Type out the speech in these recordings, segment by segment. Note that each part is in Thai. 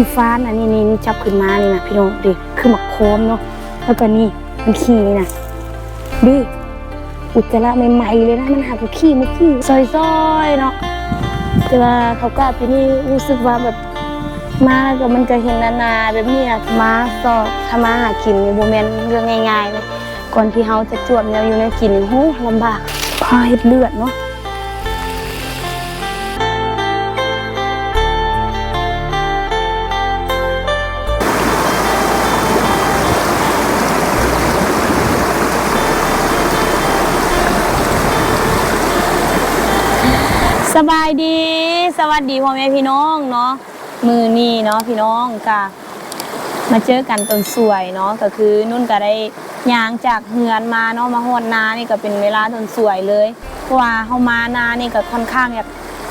ขี้ฟ้านอันนี้นี่นี่จับขึ้นมานี่นะพี่น้องดิคือหมักโคมเนาะแล้วก็นี่มันขี้นี่นะดิอุจจาระใหม่ๆเลยนะมันหากับขี้มาขี้ซอยๆเนาะแต่ว่าเขากล้าปีนี้รู้สึกว่าแบบมาก็มันก็เห็นนานาแบบนี้อะมาสอบทำมาหากินนี่บ่แม่นเรื่องง่ายๆเลยก่อนที่เฮาจะจวบแนวอยู่ในกินนี่โหลำบากพาเฮ็ดเลือดเนาะ บายดี สวัสดีพ่อแม่พี่น้องเนาะมือนี่เนาะพี่น้องกะมาเจอกันตอนสวยเนาะก็คือนุ่นก็ได้ย่างจากเฮือนมาเนาะมาฮอดนานี่ก็เป็นเวลาตอนสวยเลยเพราะว่าเฮามานานี่ก็ค่อนข้างอยาก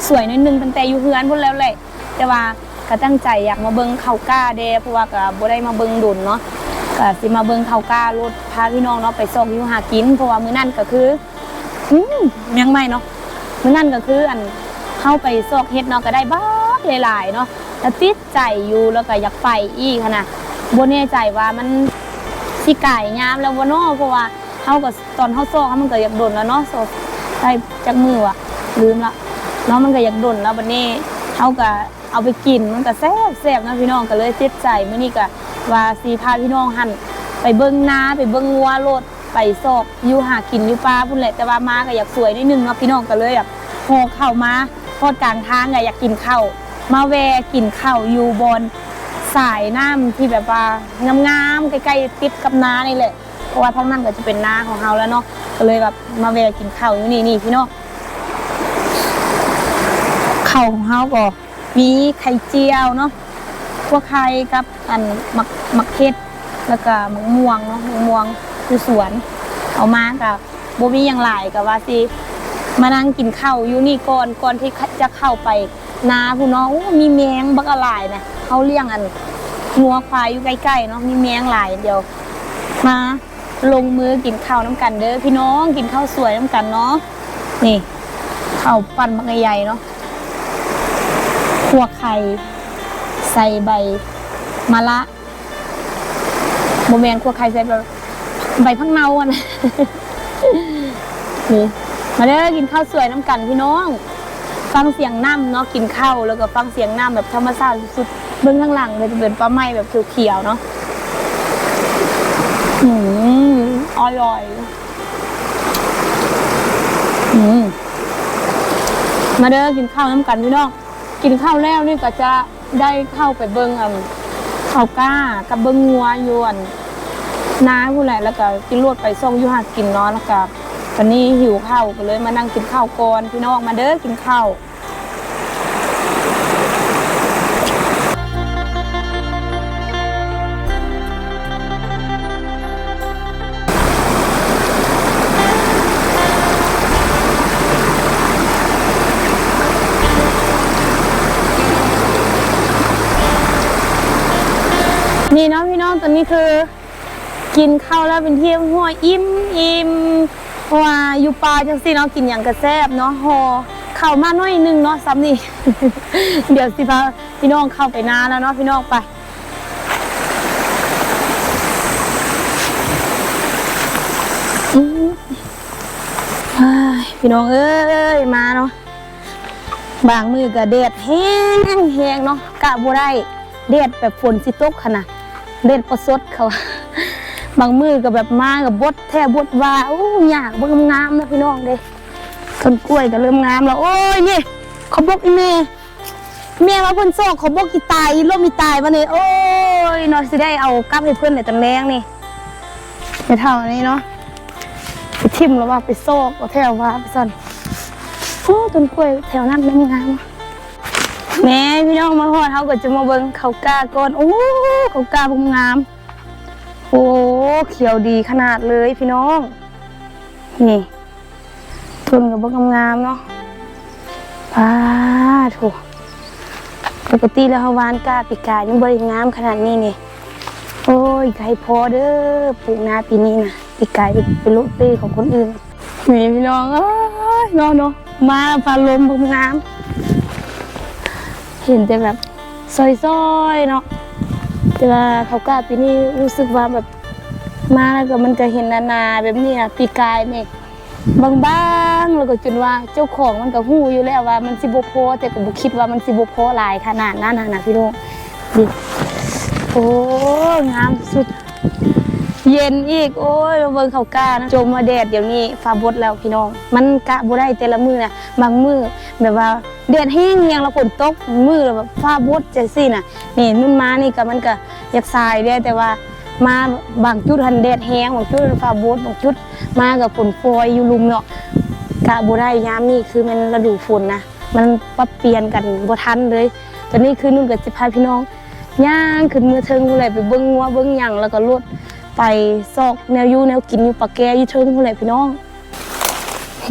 สวยนิดนึงตั้งแต่อยู่เฮือนพุ่นแล้วแหละแต่ว่าก็ตั้งใจอยากมาเบิ่งเขาก้าเด้เพราะว่าก็บ่ได้มาเบิ่งดุนเนาะก็สิมาเบิ่งเขาก้ารถพาพี่น้องเนาะไปส่งอยู่หากินเพราะว่ามื้อนั้นก็คืออืมยังไม่เนาะ มื่อนั่นก็คืออันเข้าไปซอกเฮ็ดเนาะก็ได้บ้ากหลายๆเนาะแล้วติดใจอยู่แล้วก็อยากไปอีกนะบ่แน่ใจว่ามันสิไก่ยามแล้วบ่เนาะเพราะว่าเฮาก็ตอนเฮาซอกเฮามันก็อยากดนแล้วเนาะซอกได้จักมือว่ะลืมละเนาะมันก็อยากดนแล้วบัดนี้เฮาก็เอาไปกินมันก็แซ่บแซ่บนะพี่น้องก็เลยติดใจมื้อนี้ก็ว่าสิพาพี่น้องหั่นไปเบิ่งนาไปเบิ่งงัวโลด ไปซอกอยู่หากินอยู่ปลาพุ่นแหละแต่ว่ามาก็อยากสวยนิดนึงเนาะพี่น้องก็เลยแบบโหเข้ามาพอดกลางทางก็อยากกินข้าวมาแวกินข้าวอยู่บนสายน้ำที่แบบว่างามๆใกล้ๆติดกับนานี่แหละเพราะว่าท้องนั้นก็จะเป็นนาของเฮาแล้วเนาะก็เลยแบบมาแวกินข้าวอยู่นี่นี่พี่น้องข้าวของเฮาก็มีไข่เจียวเนาะพวกไข่กับอันมักมักเค็ดแล้วก็มะม่วงเนาะมะม่วง คือสวน เอามากับโบมีอย่างหลายกับว่าสิมานั่งกินข้าวอยู่นี่ก่อนก่อนที่จะเข้าไปนาผู้น้องโอ้มีแมงบักอะหลายนะเขาเลี้ยงอันงัวควายอยู่ใกล้ๆเนาะมีแมงหลายเดี๋ยวมาลงมือกินข้าวน้ำกันเด้อพี่น้องกินข้าวสวยน้ำกันเนาะนี่ข้าวปั่นบักใหญ่ๆเนาะขั่วไข่ใส่ใบมะละโมเมนครัวไข่ใส่แบบ ใบพังเนาอะนะนี่มาเด้อกินข้าวสวยน้ำกันพี่น้อง ฟังเสียงน้ำเนาะกินข้าวแล้วก็ฟังเสียงน้ำแบบธรรมชาติสุดๆเบื้องข้างหลังเลยจะเป็นปลาไหม้แบบเขียวๆเนาะอืมอร่อยอืมมาเด้อกินข้าวน้ำกันพี่น้อง กินข้าวแล้วนี่ก็จะได้เข้าไปเบิ้งอะข้าวกล้ากับเบิ้งงัวยวน น้าผู้แหละแล้วก็กินรวดไปส่งอยู่หากินเนาะแล้วก็วันนี้หิวข้าวก็เลยมานั่งกินข้าวก่อนพี่น้องมาเด้อกินข้าวนี่เนาะพี่น้องตอนนี้คือ กินข้าวแล้วเป็นเที่หัวอิ่มอิ่มว่าอยู่ป่าจังสิเนาะกินอย่างกระแซบเนาะหอเข้ามาหน่อยหนึงเนาะซ้ำนี่เดี๋ยวสิพาพี่น้องเข้าไปนาแล้วเนาะพี่น้องไปพี่น้องเอ้ยมาเนาะบางมือก็แดดแห้งแห้งเนาะกะบ่ได้แดดแบบฝนสิตกขนาดแดดประสดเขา บางมือก็แบบมากับบดแทบบดว่าโอ้ยากเบิ่งงามนะพี่น้องเด้ต้นกล้วยก็เริ่มงามแล้วโอ้ยนี่เขาบอกอีเมแม่ว่าเพิ่นโซกเขาบอกอีตายล่มอีตายวันนี้โอ้ยเนาะสิได้เอากลับให้เพิ่อนเลยตังแรงนี่ไปเท่านี้เนาะไปทิมแล้วว่าไปโซกเอาแถวว่าไปสั่นโอ้ต้นกล้วยแถวนั้นไม่งามแม่พี่น้องมาฮอดเขาก็จะมาเบิ่งเขากล้าก่อนโอ้เขากล้าบ่งาม โอ้เขียวดีขนาดเลยพี่น้อง นี่ต้นกับเบงามๆเนาะป้าถูกปกติแล้วฮาวานกาปีกายังบริงามขนาดนี้นี่ โอ้ยไก่พอเด้อปลูกนาปีนี้นะปีกายเป็นลูกตีของคนอื่นนี่พี่น้องเอ้ยเนาะเนาะมาพาลมเบงาม เห็นแต่แบบซอยๆเนาะ แต่ว่าเขากล้าปีนี้รู้สึกว่าแบบมาแล้วก็มันก็เห็นนานาแบบนี้นะปีกายนี่บางๆแล้วก็จนว่าเจ้าของมันก็หู้อยู่แล้วว่ามันสิบโพอแต่ก็บ่คิดว่ามันสิบโพอหลายขนาดนั้นนะพี่น้องดิโอ้งามสุด เย็นอีก โอ้ยเบิ่งเขาก้านะจมมาแดดเดี๋ยวนี้ฟ้าบดแล้วพี่น้อง มันกะบ่ได้แต่ละมือนะบางมือแบบว่าแดดแห้งเฮียงแล้วฝนตกมือแล้วแบบฟ้าบดจังซี่น่ะนี่นุ่นมานี่ก็มันก็อยากทรายเด้แต่ว่ามาบางจุดหันแดดแห้งบางจุดฟ้าบดบางจุดมากับฝนโปรยอยู่ลุมเนาะกะบ่ได้ยามนี่คือมันฤดูฝนนะมันปรับเปลี่ยนกันบ่ทันเลยตอนนี้คือนุ่นกับสิพาพี่น้องย่างขึ้นมือเทิงผู้ใดไปเบิ่งงัวเบิ่งหยังแล้วก็รถ ไปซอกแนวยูแนวกินอยู่ปากแกอยู่เทิงผู้ใดพี่น้อง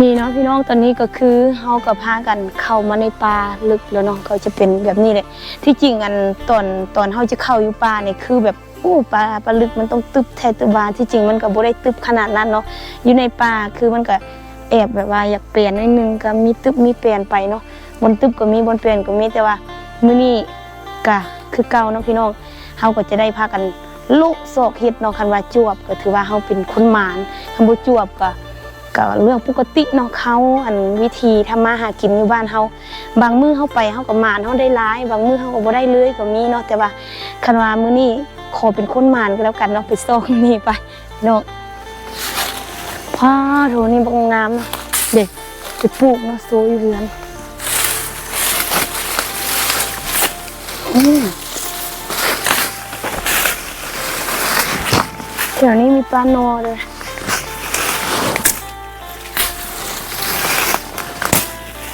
นี่เนาะพี่น้องตอนนี้ก็คือเฮากับพากันเข้ามาในป่าลึกแล้วเนาะก็จะเป็นแบบนี้แหละที่จริงอันตอนตอนเฮาจะเข้าอยู่ป่าเนี่ยคือแบบอู้ป่าป่าลึกมันต้องตึบแท้ตึบาที่จริงมันก็บ่ได้ตึบขนาดนั้นเนาะอยู่ในป่าคือมันก็แอบแบบว่าอยากเปลี่ยนนิดนึงก็มีตึบมีเปลี่ยนไปเนาะบนตึบก็มีบนเปลี่ยนก็มีแต่ว่ามื้อนี้ก็คือเก่าเนาะพี่น้องเฮาก็จะได้พากัน ลูกโศกเฮ็ดเนาะคันว่าจวบก็ถือว่าเฮาเป็นคนหมานคันบ่จวบก็ก็เรื่องปกติเนาะเขาอันวิธีทำมาหากินอยู่บ้านเฮาบางมื้อเฮาไปเฮาก็หมานเฮาได้หลาย บางมื้อเฮาก็บ่ได้เลยก็มีเนาะแต่ว่าคันว่ามื้อนี้ขอเป็นคนหมานก็แล้วกันเนาะไปส่งนี่ไปเนาะพาโถนี่บ่งามเนาะเด็กไปปลูกเนาะโซอยู่เรือนอืม แถวนี้มีปลาโนด้วย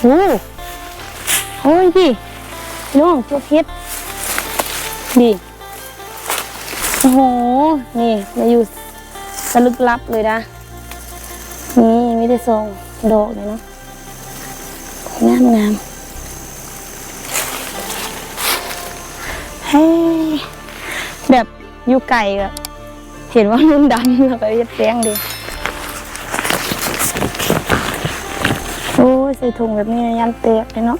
โอ้โอ้ยพี่พี่น้องเจ้าเพชรดีโอ้โห นี่มาอยู่สลึกลับเลยนะ นี่ไม่ได้ทรงดอกเลยเนาะงามงามเฮ้ยแบบอยู่ไก่อะ เห็นว่านุ่นดำแล้วก็จะแป้งดีโอ้ยใส่ถุงแบบนี้ยันเตะเลยเนาะ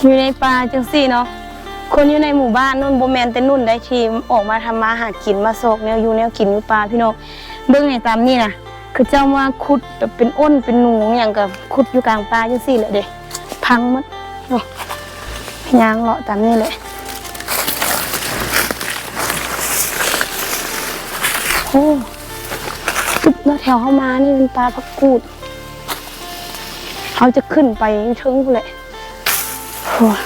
อยู่ในป่าจังสี่เนาะ คนอยู่ในหมู่บ้านนุ่นโบแมนแต่นุ่นได้ทีมออกมาทำมาหากินมาโศกแนวอยู่แนวกินอยู่ป่าพี่น้องเบื้องในตามนี่นะ คือเจ้าว่าขุดแบบเป็นอ้นเป็นหนูอย่างกับขุดอยู่กลางป่าจังสี่แหละเด้พังหมดโอ้ยางเลาะตามนี่เลยโอ้จุดแล้วแถวเข้ามานี่เป็นปลาพักกูดเขาจะขึ้นไปเชิงกูเลยโอ้ย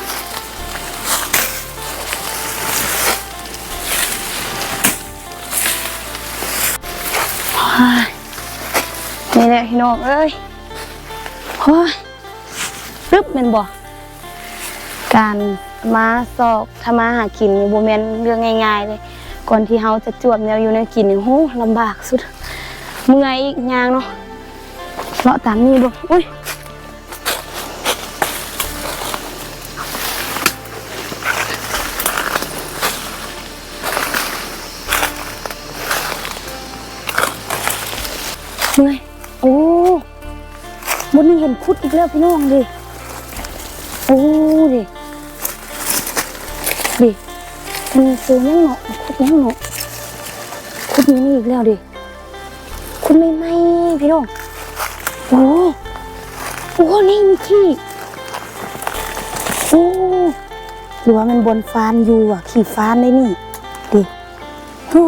นี่แหละพี่น้องเอ้ยโอ้ยรึบแมันบ่การมาสอกทำมาหากินนี่บ่แมนเรื่องง่ายๆเลยก่อนที่เฮาจะจวบแนวอยู่แนกินโหลำบากสุดเมื่อยอีกอย่างเนาะเลาะตามนี้บ่อุ้ยเมื่อย โอ้บนนี้เห็นคุดอีกแล้วพี่น้องดิโอ้ดิดิมันซื้อยังเนาะคุดยังเนาะคุดนี้นี่อีกแล้วดิคุดไม่ไหมพี่น้องโอ้โอ้นี่มีขี้โอ้หรือว่ามันบนฟานอยู่อะ ขี่ฟานได้นี่ดิโอ้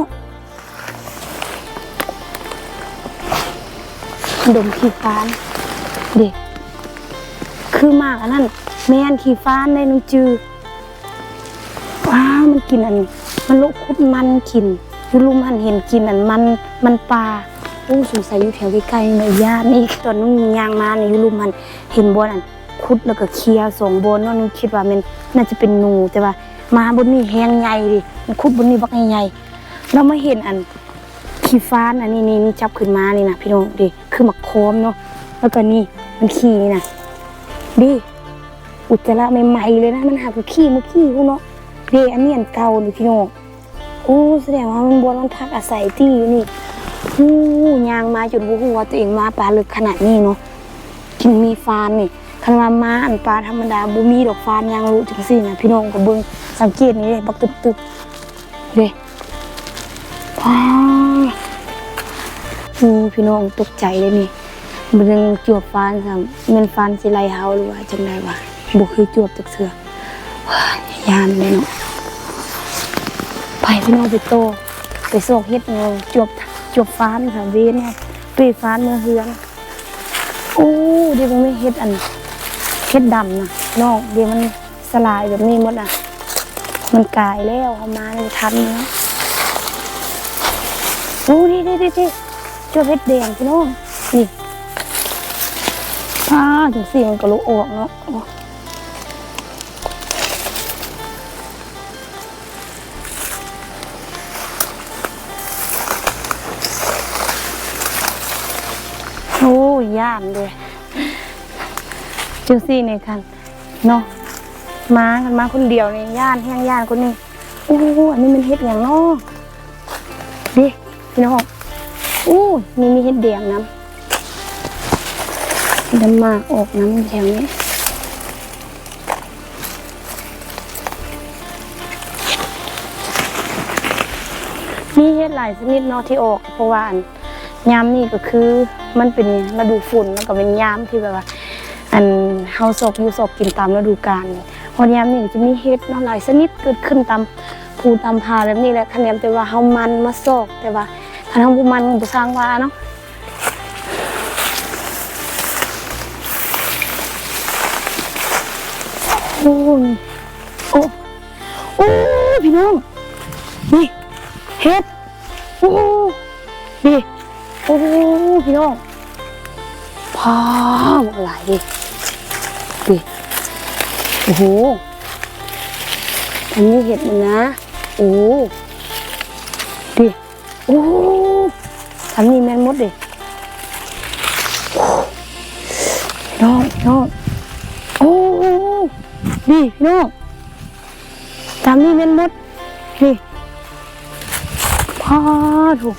ดมขี้ฟ้านเด็กคือมากอันนั้นแม่นขี้ฟ้านในน้องจือว้าวมันกินอัน มันลกคุดมันกินยูรุมหันเห็นกินอันมันมันปลาโอ้สงสัยอยู่แถวใกล้ๆในญาตินี่ตอนนู้นยางมาในยูรุมหันเห็นบนอันคุดแล้วก็เคลียสองบนเนั่นนึคิดว่ามันน่าจะเป็นหนูแต่ว่ามาบนนี้แหงใหญ่ดิมันคุดบนนี้บักใหญ่ๆเราไม่เห็นอัน ขี้ฟ้านอันนี้นี่นี่จับขึ้นมานี่นะพี่น้องดิคือหมักโคมเนาะแล้วก็นี่มันขี้นี่นะดิอุจจาระใหม่ๆเลยนะมันหากขี้มื่อกี้พวกเนาะดิอันนี้อันเก่านี่พี่น้องโอ้แสดงว่ามันบวนมันพักอาศัยที่อยู่นี่หูยางมาจนบ่ฮู้ว่าตัวเองมาปลาลึกขนาดนี้เนาะจึงมีฟานนี่คันว่ามาอันปลาธรรมดาบ่มีดอกฟานยางรู้จังซี่นะพี่น้องก็เบิ่งสังเกตนี่เด้บักตึบๆเด้ว้า โอ้พี่น้องตกใจเลยนี่มันยังจวบฟานซ้ํแม่นฟานสิไลเฮาหรือว่าจังไดวะบ่เคยจวบจักเทื่อว้ายานเลยเนาะไปพี่น้องไปโต ไปโศกเฮ็ดเงาจวบจวบฟานค่ะเวนเนี่ยปีฟ้านเมื่อเฮือนโอ้เดี๋ยวมันไม่เฮ็ดอันเฮ็ดดำนะน้องเดี๋ยวมันสลายแบบนี้หมดอะ มันกลายแล้วเอามาในทันเนาะโอ้ดีดีดีดี จวบเฮ็ดแดงพี่น้องนี่ป้าถึงสียงกระลุกออกเนาะโอ้โอ้ยย่านเลยจังซี่ในคันเนาะมากันมาคนเดียวในย่านแห้งย่านคนนี้โอ้อันนี้มันเฮ็ดอย่างเนาะดิพี่น้อง อ้ยนี่มีเฮ็ดแดงน้ำน้ำมากออกน้ำแถวนี้มีเฮ็ดหลายชนิดเนาะที่ออกเพราะว่าอันยามนี่ก็คือมันเป็นฤดูฝนแล้วก็เป็นยามที่แบบว่า อันเฮาศกอยู่ศกกินตามฤดูกาลพอยามนี่จะมีเห็ดเนาะหลายชนิดเกิดขึ้นตามภูตามพาแบบนี้แหละคะแนนแต่ว่าเฮามันมาซอกแต่ว่า คันเฮาบ่มันบ่สร้างวาเนาะโอ้ยโอ้โอ้พี่น้องนี่เห็ดโอ้ดิโอ้พี่น้องพาหมดหลายดิดิโอ้โหอันนี้เห็ดมันนะโอ้ดิ อ้ทำนี่แมนมดดิน้องน้องโอ้ดิพี่น้องทำนี่แมนมดดิพาถูก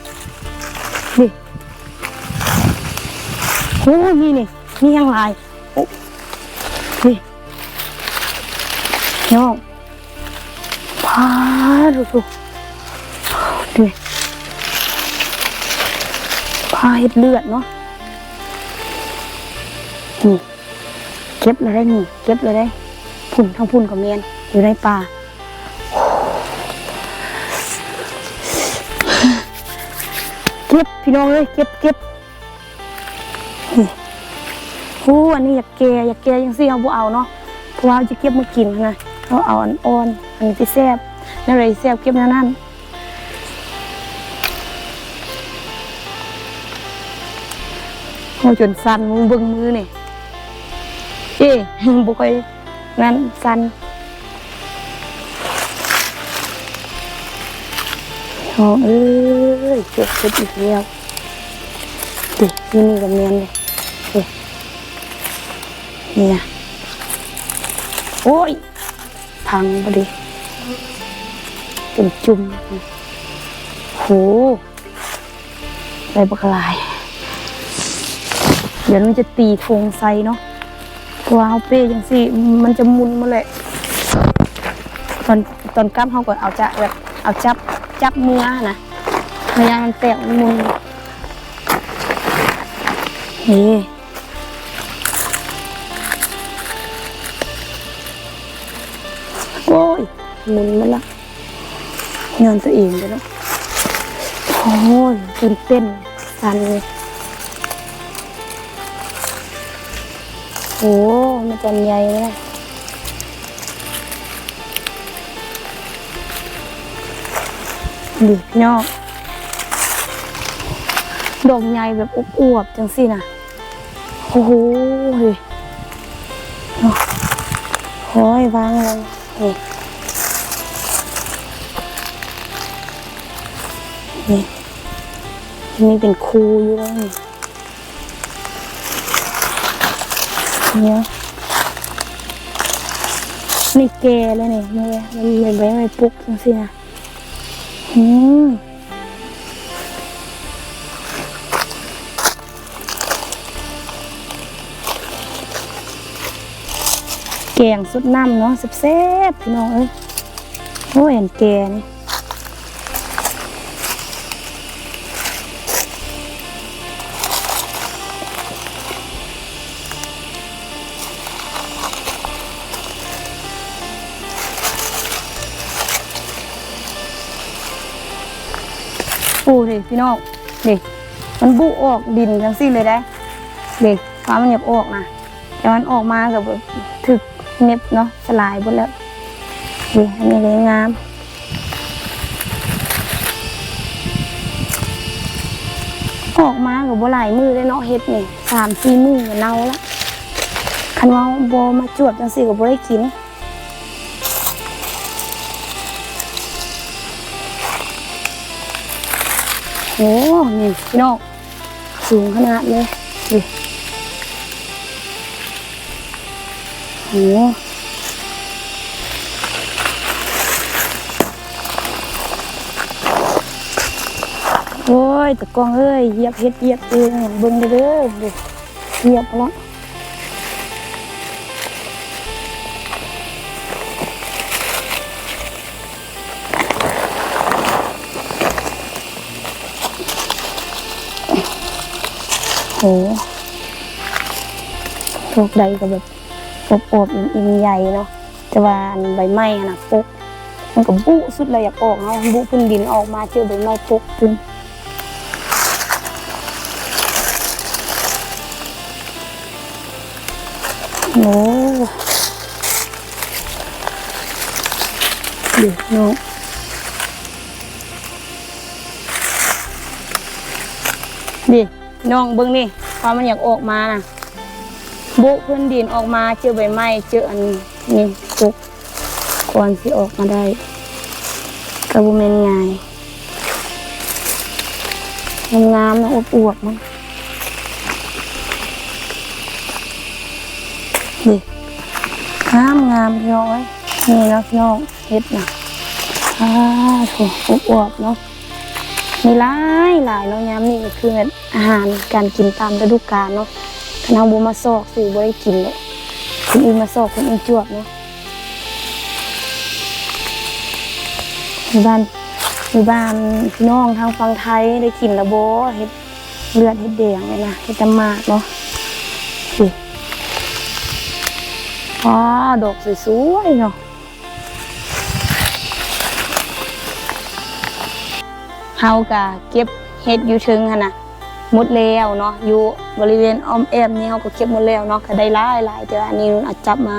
นี่โอ้นี่นี่มียังลายโอ้นี่น้องพาดูดู นี่พาเห็ดเลือดเนาะนี่เก็บเลยได้นี่เก็บเลยได้พุ่นทั้งพุ่นกับเมียนอยู่ในป่าเก็บพี่น้องเลยเก็บเก็บนี่โอ้อันนี้อยากแกอยากแกยังสิเอาบ่เอาเนาะเพราะว่าจะเก็บมากินนะเราเอาอันอ่อนอันนี้ที่แซ่บนั่นเลยแซ่บเก็บนั่นนั่น โอ้จนสั่นมึงเบิ่งมือนี่เอ๊บ่ค่อยนั่นสั่นโอ้เอ้ยเจ็บเจ็บอีกแล้วดินี่นี่กับเมียนเลยดินี่นะโอ้ยพังพอดีเป็นจุ่มโหได้บักลาย ดี๋ยวมันจะตีโครงไซเนาะเพราวเอาเป้ยังสิมันจะมุนมาแหละตอนตอนกล้ามเขาก่อนเอาจะแบบเอาจับจับมือนะพยายามมันแตกมุนนี่โอ้ยมุนมาละเงินตัวเองเลยเนาะโอ้ยตื่นเต้นสันเลย โอ้มันจะใหญ่เลยดิพี่น้องดอกใหญ่แบบอวบๆจังสินะโอ้โหเฮ้ยโอ้ยวางลงนี่นี่นี่เป็นคูอยู่แล้วนี่ เนี้ยนี่แกเลยเนี่ยมันมันไม่ไม่ปุ๊กจังสินะหืมแกงสุดน้ำเนาะแซ่บๆพี่น้องเอ้ยโอ้ยแกนี่ ปูดิพี่น้องดิมันบุออกดินจังสิเลยได้ดิฟ้ามันอยากออกนะแต่มันออกมากับแบบถึกเน็บเนาะสลายหมดแล้วดิอันนี้เลยงามออกมากับบัหลายมือเลยเนาะเฮ็ดนี่สามสี่มือก็เน่าละคันว่าโบมาจวบจังสี่กับโบได้กิน นี่พี่น้องสูงขนาดเลยดิโอ้โอ้ยตะกองเอ้ยเหยียบเฮ็ดเหยียบเองเบิ่งเด้อเด้อดิเหยียบแล้ว โหพวกใดก็แบบอบอบๆอิ่มใหญ่เนาะแต่ว่าใบไม้อะนะปกมันก็บุสุดเลยอยากออกเนาะบุพื้นดินออกมาเจอใบไม้ปกตึงโอ้เดี๋ยวน้องดิ น้องเบิ้งนี่พอมันอยากออกมานะบุพื้นดินออกมาเจอใบไม้เจออันนี้ปกก่อนที่ออกมาได้กระบุเมนง่ายงามนะอบอวบมันนี่งามงามพี่น้องเอ้ยนี่นะพี่น้องเฮ็ดนะอ่าถูกอบอวบเนาะ มีหลายหลายเนาะยามนี่ก็คือแบบอาหารการกินตามฤดูกาลเนาะคณะบูมาซอกสื่อบ่ได้กินเลยคนอื่นมาซอกคนอื่นจวบเนาะหมู่บ้านหมู่บ้านพี่น้องทางฝั่งไทยได้กินระโบเฮ็ดเลือดเฮ็ดแดงเลยนะเฮ็ดจำมากเนาะสิว้าดอกสวยๆเนาะ เฮากะเก็บเฮ็ดอยู่ถึงหั่นน่ะหมดแล้วเนาะอยู่บริเวณอ้อมแอมนี่เฮาก็เก็บหมดแล้วเนาะก็ได้หลายหลายแต่ว่าอันนี้นุ่นอาจจับมา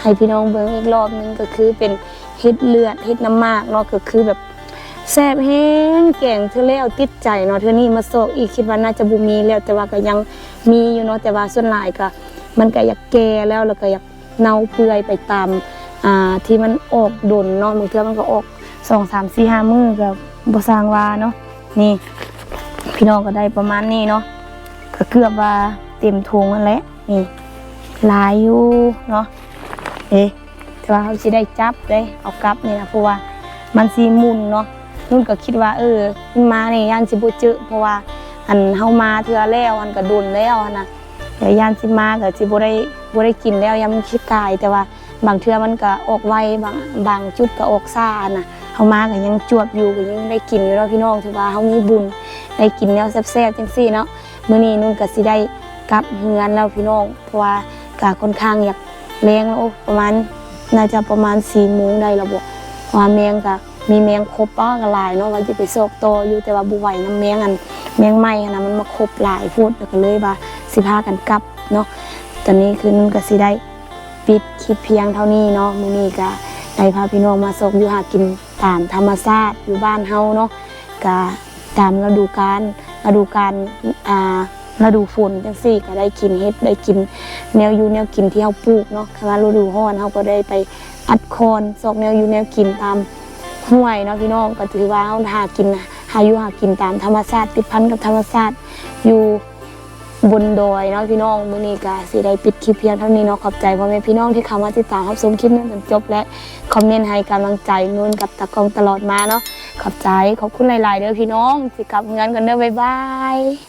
ให้พี่น้องเบิ่งอีกรอบนึงก็คือเป็นเฮ็ดเลือดเฮ็ดน้ำมากเนาะก็คือแบบแซ่บแห้งแกงเธอแล้วติดใจเนาะเธอนี่มาโซกอีกคิดว่าน่าจะบ่มีแล้วแต่ว่าก็ยังมีอยู่เนาะแต่ว่าส่วนหลายก็มันก็อยากแก่แล้วแล้วก็อยากเน่าเปื่อยไปตามอ่าที่มันออกดนเนาะบางเทื่อมันก็ออก2 3 4 5มื้อก็บ่ สร้างว่าเนาะนี่ พี่น้องก็ได้ประมาณนี้เนาะก็เกือบว่าเต็มถุงนั่นแหละนี่ลายอยู่เนาะเอ๊ะแต่ว่าเขาสิได้จับได้เอากลับนี่นะเพราะว่ามันสีมุนเนาะนุ่นก็คิดว่า เออมันมาเนี่ยย่านสิบ่เจอเพราะว่าอันเฮามาเทื่อแล้วอันก็โดนแล้วนะแต่ย่านสิมาก็สิบ่ได้บ่ได้กินแล้วยังมันคิดกายแต่ว่าบางเทื่อมันก็ออกไวบางบางจุดก็ออกซ่าน่ะ เฮามาก็ยังจวบอยู่ก็ยังได้กินอยู่เนาะพี่น้องถือว่าเฮามีบุญได้กินแนวแซ่บๆจังซี่เนาะมื้อนี้นุ่นก็สิได้กลับเฮือนแล้วพี่น้อง เพราะว่าก็ค่อนข้างอยากแมงแล้วประมาณน่าจะประมาณสี่โมงได้แล้วบอกว่าแมงก็มีแมงครบป้ากหลายเนาะว่าจะไปโศกโตออยู่แต่ว่าบุไหวน้ำแมงอันแมงไหม้นะมันมาครบหลายพูดแล้วก็เลยว่าสิพากันกลับเนาะตอนนี้คือนุ่นก็สิได้ปิดคลิปเพียงเท่านี้เนาะมื้อนี้ก็ได้พาพี่น้องมาโศกอยู่หากิน ตามธรรมชาติอยู่บ้านเฮาเนาะก็ตามฤดูกาลฤดูกาลอ่าฤดูฝนจังซี่ก็ได้กินเฮ็ดได้กิน แนวอยู่แนวกินที่เราปลูกเนาะคำว่าฤดูร้อนเราก็ได้ไปอัดโคนซอกแนวอยู่แนวกินตามห้วยเนาะพี่น้องก็ถือว่าเราหากินหาอยู่หากินตามธรรมชาติติดพันกับธรรมชาติอยู่ บนดอยเนาะพี่น้องมื้อนี้ก็สิได้ปิดคลิปเพียงเท่านี้เนาะขอบใจพ่อแม่พี่น้องที่เข้ามาติดตามรับชมคลิปนี้จนจบและคอมเมนต์ให้กำลังใจนุ่นกับตะกองตลอดมาเนาะขอบใจขอบคุณหลาย ๆ เด้อพี่น้องสิกลับงานกันเด้อบ๊ายบาย